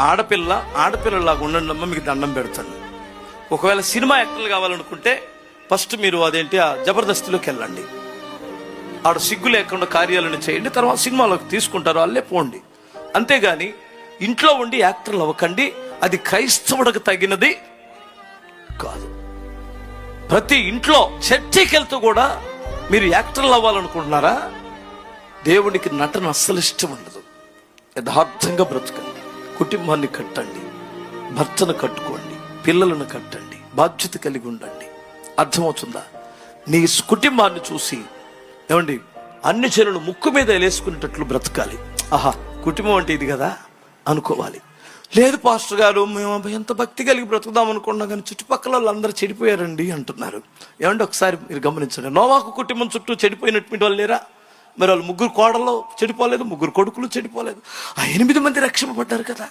ఆడపిల్ల ఆడపిల్లలాగా ఉండండి అమ్మ మీకు దండం పెడతాను. ఒకవేళ సినిమా యాక్టర్లు కావాలనుకుంటే ఫస్ట్ మీరు అదేంటి ఆ జబర్దస్తిలోకి వెళ్ళండి. ఆడ సిగ్గు లేకుండా కార్యాలను చేయండి తర్వాత సినిమాలోకి తీసుకుంటారు అల్లే పోండి. అంతేగాని ఇంట్లో ఉండి యాక్టర్లు అవ్వకండి అది క్రైస్తవుడికి తగినది కాదు. ప్రతి ఇంట్లో చర్చికి వెళ్తూ కూడా మీరు యాక్టర్లు అవ్వాలనుకుంటున్నారా? దేవుడికి నటన అస్సలు ఇష్టం ఉండదు. యథార్థంగా బ్రతకండి. కుటుంబాన్ని కట్టండి భర్తను కట్టుకోండి పిల్లలను కట్టండి బాధ్యత కలిగి ఉండండి. అర్థమవుతుందా? నీ కుటుంబాన్ని చూసి ఏమండి అన్ని చెరువులు ముక్కు మీద వేసుకునేటట్లు బ్రతకాలి. ఆహా కుటుంబం అంటే ఇది కదా? అనుకోవాలి. లేదు పాస్టర్ గారు మేము ఎంత భక్తి కలిగి బ్రతుకుదాం అనుకున్నాం కానీ చుట్టుపక్కల వాళ్ళందరూ చెడిపోయారండి అంటున్నారు. ఏమండి ఒకసారి మీరు గమనించండి. నోవాకు కుటుంబం చుట్టూ చెడిపోయినటువంటి వాళ్ళు లేరా? మరి వాళ్ళు ముగ్గురు కోడలు చెడిపోలేదు ముగ్గురు కొడుకులు చెడిపోలేదు. ఆ ఎనిమిది మంది రక్షింపబడ్డారు కదా.